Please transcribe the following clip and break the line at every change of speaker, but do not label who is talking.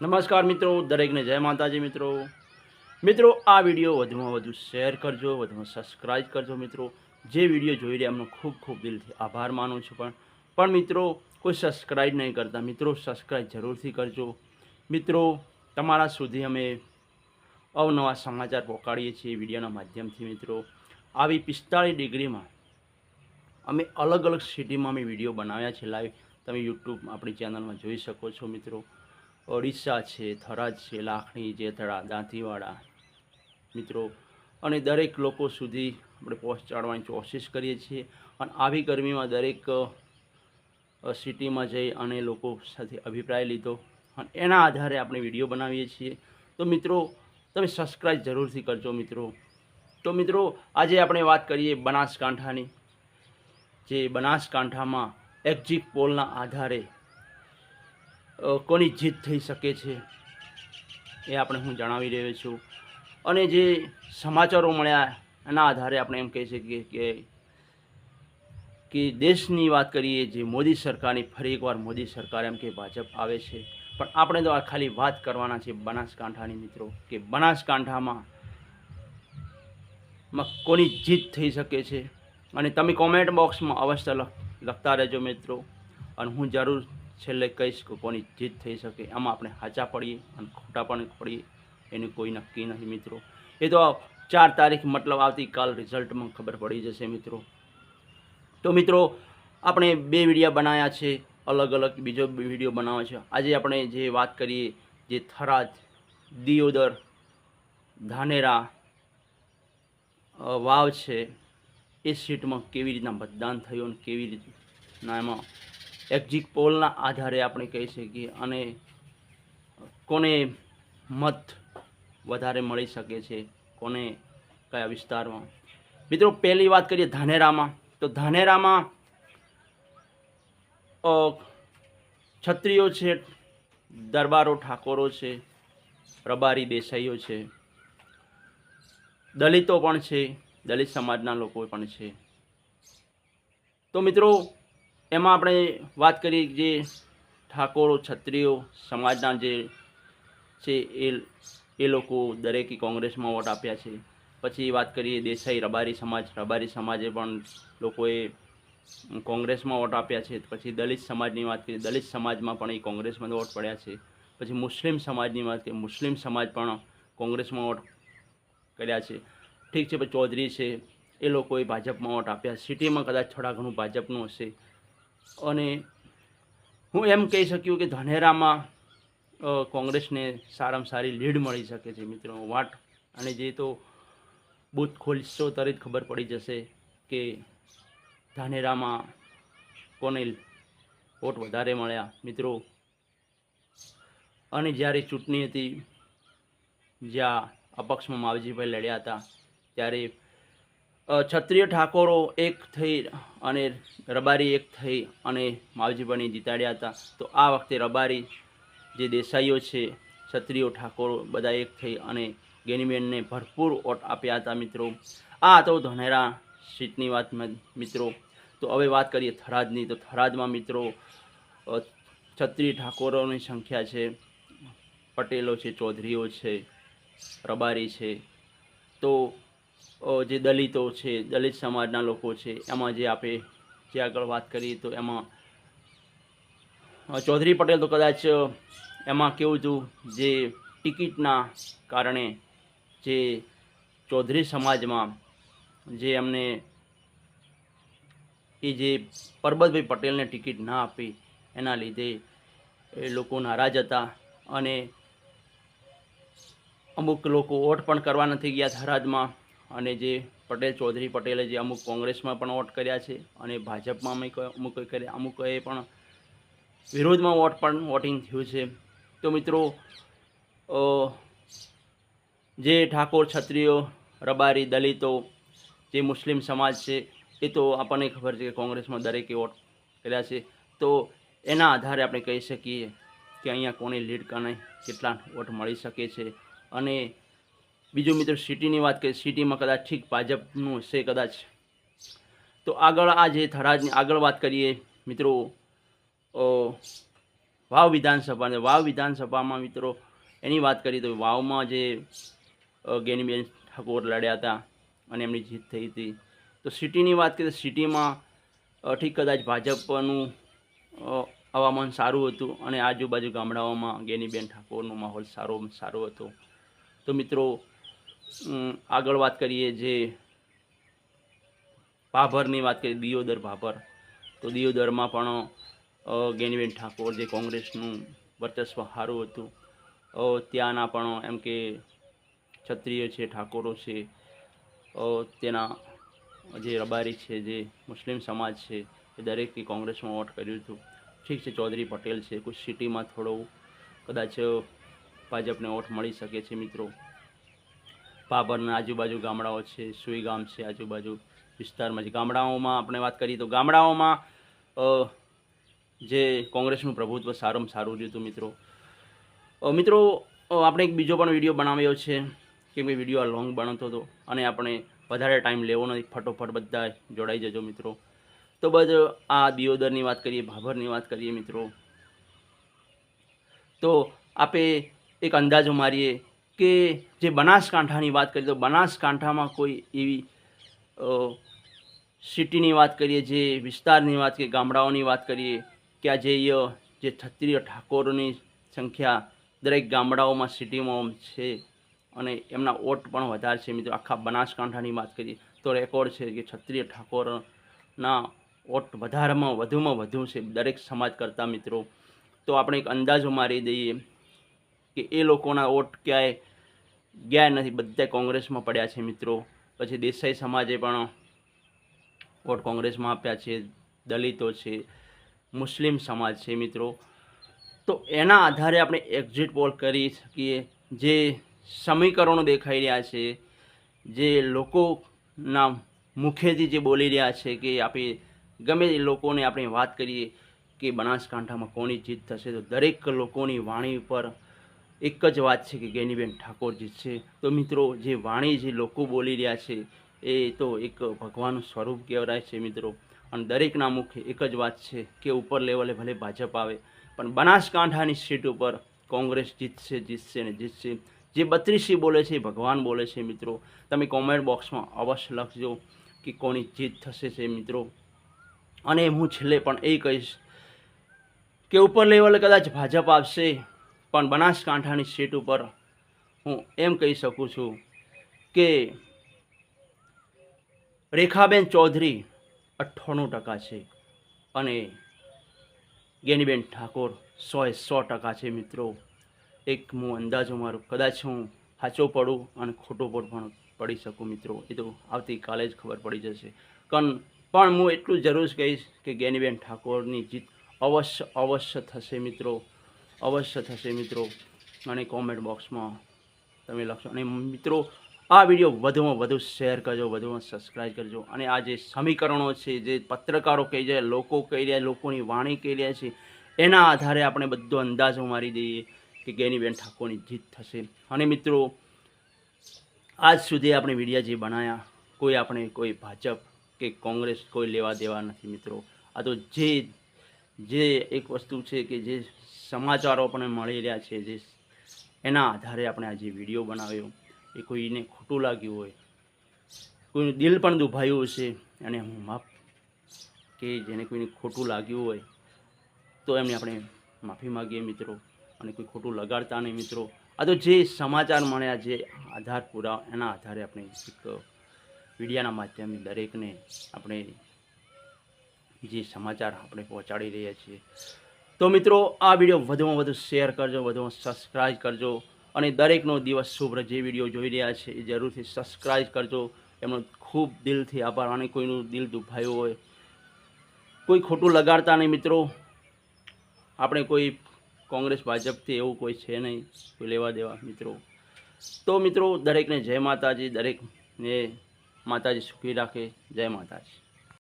નમસ્કાર મિત્રો, દરેકને જય માતાજી મિત્રો. મિત્રો, આ વીડિયો વધુમાં વધુ શેર કરજો, વધુમાં સબસ્ક્રાઈબ કરજો મિત્રો. જે વીડિયો જોઈ રહ્યા એમનો ખૂબ ખૂબ દિલથી આભાર માનું છું પણ. પણ મિત્રો, કોઈ સબસ્ક્રાઈબ નહીં કરતા. મિત્રો સબસ્ક્રાઈબ જરૂરથી કરજો. મિત્રો, તમારા સુધી અમે અવનવા સમાચાર પહોંચાડીએ છીએ વિડીયોના માધ્યમથી મિત્રો. આવી પિસ્તાળીસ ડિગ્રીમાં અમે અલગ અલગ સિટીમાં અમે વીડિયો બનાવ્યા છે લાઈવ તમે યુટ્યુબ આપણી ચેનલમાં જોઈ શકો છો મિત્રો. ઓડિશા છે, થરાદ છે, લાખણી જેતળા દાંતીવાડા મિત્રો, અને દરેક લોકો સુધી આપણે પહોંચાડવાની કોશિશ કરીએ છીએ અને આવી ગરમીમાં દરેક સિટીમાં જઈ અને લોકો સાથે અભિપ્રાય લીધો અને એના આધારે આપણે વીડિયો બનાવીએ છીએ. તો મિત્રો, તમે સબસ્ક્રાઈબ જરૂરથી કરજો મિત્રો. તો મિત્રો, આજે આપણે વાત કરીએ બનાસકાંઠાની. જે બનાસકાંઠામાં એક્ઝિટ પોલના આધારે કોની જીત થઈ શકે છે એ આપણે હું જણાવી રહ્યો છું. અને જે સમાચારો મળ્યા એના આધારે આપણે એમ કહી શકીએ કે કે દેશની વાત કરીએ જે મોદી સરકારની, ફરી એકવાર મોદી સરકાર એમ કે ભાજપ આવે છે. પણ આપણે તો આ ખાલી વાત કરવાના છે બનાસકાંઠાની મિત્રો, કે બનાસકાંઠામાં કોની જીત થઈ શકે છે. અને તમે કોમેન્ટ બોક્સમાં અવશ્ય લખ, લખતા રહેજો મિત્રો. અને હું જરૂર છેલ્લે કહીશ કે કોની જીત થઈ શકે, એમાં આપણે સાચા પડીએ અને ખોટા પણ પડીએ, એનું કોઈ નક્કી નથી મિત્રો. એ તો ચાર તારીખ મતલબ આવતીકાલ રિઝલ્ટમાં ખબર પડી જશે મિત્રો. તો મિત્રો, આપણે બે વિડીયા બનાવ્યા છે, અલગ અલગ બીજો વીડિયો બનાવ્યો છે. આજે આપણે જે વાત કરીએ, જે થરાદ, દિયોદર, ધાનેરા વાવ છે, એ સીટમાં કેવી રીતના મતદાન થયું અને કેવી રીતના એમાં એક્ઝિટ પોલના આધારે આપણે કહી શકીએ અને કોને મત વધારે મળી શકે છે, કોને કયા વિસ્તારમાં. મિત્રો, પહેલી વાત કરીએ ધાનેરામાં. તો ધાનેરામાં ક્ષત્રિયો છે, દરબારો ઠાકોરો છે પ્રબારી દેસાઈઓ છે, દલિતો પણ છે, દલિત સમાજના લોકો પણ છે. તો મિત્રો એમાં આપણે વાત કરીએ જે ઠાકોરો છત્રીઓ સમાજના જે છે એ એ લોકો દરેકે કોંગ્રેસમાં વોટ આપ્યા છે. પછી વાત કરીએ દેસાઈ રબારી સમાજ. રબારી સમાજે પણ લોકોએ કોંગ્રેસમાં વોટ આપ્યા છે. પછી દલિત સમાજની વાત કરીએ, દલિત સમાજમાં પણ એ કોંગ્રેસમાં વોટ પડ્યા છે. પછી મુસ્લિમ સમાજની વાત કરીએ, મુસ્લિમ સમાજ પણ કોંગ્રેસમાં વોટ કર્યા છે. ઠીક છે, પછી ચૌધરી છે, એ લોકોએ ભાજપમાં વોટ આપ્યા. સિટીમાં કદાચ થોડા ઘણું ભાજપનું હશે. અને હું એમ કહી શક્યું કે ધાનેરામાં કોંગ્રેસને સારામાં સારી લીડ મળી શકે છે મિત્રો, વાટ. અને જે તો બૂથ ખોલશો તરત ખબર પડી જશે કે ધાનેરામાં કોને વોટ વધારે મળ્યા મિત્રો. અને જ્યારે ચૂંટણી હતી, જ્યાં અપક્ષમાં માવજીભાઈ લડ્યા હતા, ત્યારે ક્ષત્રિય ઠાકોરો એક થઈ અને રબારી એક થઈ અને માવજીભાઈને જીતાડ્યા હતા. તો આ વખતે રબારી જે દેસાઈઓ છે, ક્ષત્રિયો ઠાકોરો બધા એક થઈ અને ગેનીબેનને ભરપૂર ઓટ આપ્યા હતા મિત્રો. આ હતો ધનેરા સીટની વાત મિત્રો. તો હવે વાત કરીએ થરાદની. તો થરાદમાં મિત્રો ક્ષત્રિય ઠાકોરોની સંખ્યા છે, પટેલો છે, ચૌધરીઓ છે, રબારી છે. તો જે દલિતો છે, દલિત સમાજના લોકો છે, એમાં જે આપણે જે આગળ વાત કરીએ તો એમાં ચૌધરી પટેલ તો કદાચ એમાં કેવું હતું જે ટિકિટના કારણે જે ચૌધરી સમાજમાં જે એમને એ જે પરબતભાઈ પટેલને ટિકિટ ના આપી, એના લીધે એ લોકો નારાજ હતા અને અમુક લોકો વોટ પણ કરવા નથી ગયા થરાદમાં. અને જે પટેલ ચૌધરી પટેલે જે અમુક કોંગ્રેસમાં પણ વોટ કર્યા છે અને ભાજપમાં અમુક અમુક કર્યા અમુકોએ પણ વિરોધમાં વોટ પણ વોટિંગ થયું છે. તો મિત્રો જે ઠાકોર ક્ષત્રિયો, રબારી, દલિતો, જે મુસ્લિમ સમાજ છે, એ તો આપણને ખબર છે કે કોંગ્રેસમાં દરેકે વોટ કર્યા છે. તો એના આધારે આપણે કહી શકીએ કે અહીંયા કોને લીડ કાને કેટલા વોટ મળી શકે છે. અને બીજું મિત્રો સિટીની વાત કરીએ, સિટીમાં કદાચ ઠીક ભાજપનું છે કદાચ. તો આગળ આ જે થરાદની આગળ વાત કરીએ, મિત્રો વાવ વિધાનસભા અને વાવ વિધાનસભામાં મિત્રો એની વાત કરીએ તો વાવમાં જે ગેનીબેન ઠાકોર લડ્યા હતા અને એમની જીત થઈ હતી. તો સિટીની વાત કરીએ સિટીમાં ઠીક કદાચ ભાજપનું હવામાન સારું હતું અને આજુબાજુ ગામડાઓમાં ગેનીબેન ઠાકોરનો માહોલ સારો સારો હતો. તો મિત્રો આગળ વાત કરીએ જે ભાભરની વાત કરીએ, દિયોદર ભાભર. તો દિયોદરમાં પણ ગેનીબેન ઠાકોર જે કોંગ્રેસનું વર્ચસ્વ સારું હતું ત્યાંના પણ એમ કે ક્ષત્રિય છે, ઠાકોરો છે તેના જે રબારી છે, જે મુસ્લિમ સમાજ છે, એ દરેકે કોંગ્રેસમાં વોટ કર્યું હતું. ઠીક છે, ચૌધરી પટેલ છે કુછ સિટીમાં થોડું કદાચ ભાજપને વોટ મળી શકે છે મિત્રો. પાબરના આજુબાજુ ગામડાઓ છે, સુઈ ગામ છે આજુબાજુ વિસ્તારમાં. જે ગામડાઓમાં આપણે વાત કરીએ તો ગામડાઓમાં જે કોંગ્રેસનું પ્રભુત્વ સારામાં સારું રહ્યું મિત્રો. મિત્રો આપણે એક બીજો પણ વીડિયો બનાવ્યો છે, કેમ કે વીડિયો આ લોંગ બનતો હતો અને આપણે વધારે ટાઈમ લેવો નથી, ફટોફટ બધા જોડાઈ જજો મિત્રો. તો બસ આ દિયોદરની વાત કરીએ, ભાભરની વાત કરીએ મિત્રો. તો આપે એક અંદાજો મારીએ કે જે બનાસકાંઠાની વાત કરીએ તો બનાસકાંઠામાં કોઈ એવી સિટીની વાત કરીએ જે વિસ્તારની વાત કરીએ ગામડાઓની વાત કરીએ કે આ જે અ, જે ક્ષત્રિય ઠાકોરોની સંખ્યા દરેક ગામડાઓમાં સિટીમાં છે અને એમના ઓટ પણ વધારે છે. મિત્રો આખા બનાસકાંઠાની વાત કરીએ તો રેકોર્ડ છે કે ક્ષત્રિય ઠાકોરના ઓટ વધારેમાં વધુમાં વધુ છે દરેક સમાજ કરતાં મિત્રો. તો આપણે એક અંદાજો મારી દઈએ કે એ લોકોના વોટ ક્યાંય ગયા નથી. બધા કોંગ્રેસમાં પડ્યા છે મિત્રો. પછી દેસાઈ સમાજે પણ વોટ કોંગ્રેસમાં આપ્યા છે. દલિતો છે. મુસ્લિમ સમાજ છે મિત્રો. તો એના આધારે આપણે એક્ઝિટ પોલ કરી શકીએ. જે સમીકરણો દેખાઈ રહ્યા છે. જે લોકોના મુખેથી જે બોલી રહ્યા છે કે આપણે ગમે એ લોકોને આપણે વાત કરીએ કે બનાસકાંઠામાં કોની જીત થશે, તો દરેક લોકોની વાણી ઉપર એક જ વાત છે કે ગેનીબેન ઠાકોર જીતશે તો મિત્રો જે વાણી જે લોકો બોલી રહ્યા છે, એ તો એક ભગવાનનું સ્વરૂપ કહેવાય છે મિત્રો. અને દરેકના મુખે એક જ વાત છે કે ઉપર લેવલે ભલે ભાજપ આવે, પણ બનાસકાંઠાની સીટ ઉપર કોંગ્રેસ જીતશે જીતશે ને જીતશે. જે બત્રીસી બોલે છે ભગવાન બોલે છે મિત્રો. તમે કોમેન્ટ બોક્સમાં અવશ્ય લખજો કે કોની જીત થશે છે મિત્રો. અને હું છેલ્લે પણ એ કહીશ કે ઉપર લેવલે કદાચ ભાજપ આવશે પણ બનાસકાંઠાની સીટ ઉપર હું એમ કહી શકું છું કે રેખાબેન ચૌધરી અઠ્ઠાણું ટકા છે અને ગેનીબેન ઠાકોર સોએ સો ટકા છે મિત્રો. એક હું અંદાજો મારો કદાચ હું સાચો પડું અને ખોટો પણ પણ પડી શકું મિત્રો. એ તો આવતીકાલે જ ખબર પડી જશે. કન પણ હું એટલું જરૂર કહીશ કે ગેનીબેન ઠાકોરની જીત અવશ્ય અવશ્ય થશે મિત્રો. અવશ્ય થશે મિત્રો. અને કોમેન્ટ બોક્સમાં તમે લખશો. અને મિત્રો, આ વીડિયો વધુમાં વધુ શેર કરજો, વધુમાં સબસ્ક્રાઈબ કરજો. અને આ જે સમીકરણો છે, જે પત્રકારો કહી રહ્યા, લોકો કહી રહ્યા, લોકોની વાણી કહી રહ્યા છે, એના આધારે આપણે બધો અંદાજો મારી દઈએ કે ગેનીબેન ઠાકોરની જીત થશે. અને મિત્રો, આજ સુધી આપણે વિડીયા જે બનાવ્યા કોઈ આપણે, કોઈ ભાજપ કે કોંગ્રેસ કોઈ લેવા દેવા નથી મિત્રો. આ તો જે જે એક વસ્તુ છે કે જે સમાચારો પણ મળી રહ્યા છે જે એના આધારે આપણે આ જે વીડિયો બનાવ્યો. એ કોઈને ખોટું લાગ્યું હોય, કોઈનું દિલ પણ દુભાયું હશે અને હું માફ કે જેને કોઈને ખોટું લાગ્યું હોય, તો એમને આપણે માફી માગીએ મિત્રો. અને કોઈ ખોટું લગાડતા નહીં મિત્રો. આ તો જે સમાચાર મળ્યા જે આધાર પૂરા, એના આધારે આપણે એક મીડિયાના માધ્યમે દરેકને આપણે જે સમાચાર આપણે પહોંચાડી રહ્યા છીએ તો મિત્રો, આ વીડિયો વધુમાં વધુ શેર કરજો, વધુમાં સબસ્ક્રાઈબ કરજો અને દરેકનો દિવસ શુભ જે વીડિયો જોઈ રહ્યા છે એ જરૂરથી સબસ્ક્રાઈબ કરજો. એમનો ખૂબ દિલથી આભાર અને કોઈનું દિલ દુભાયું હોય. કોઈ ખોટું લગાડતા નહીં મિત્રો. આપણે કોઈ કોંગ્રેસ, ભાજપથી એવું કોઈ છે નહીં. કોઈ લેવા દેવા મિત્રો. તો મિત્રો, દરેકને જય માતાજી, દરેકને માતાજી સુખી રાખે. જય માતાજી.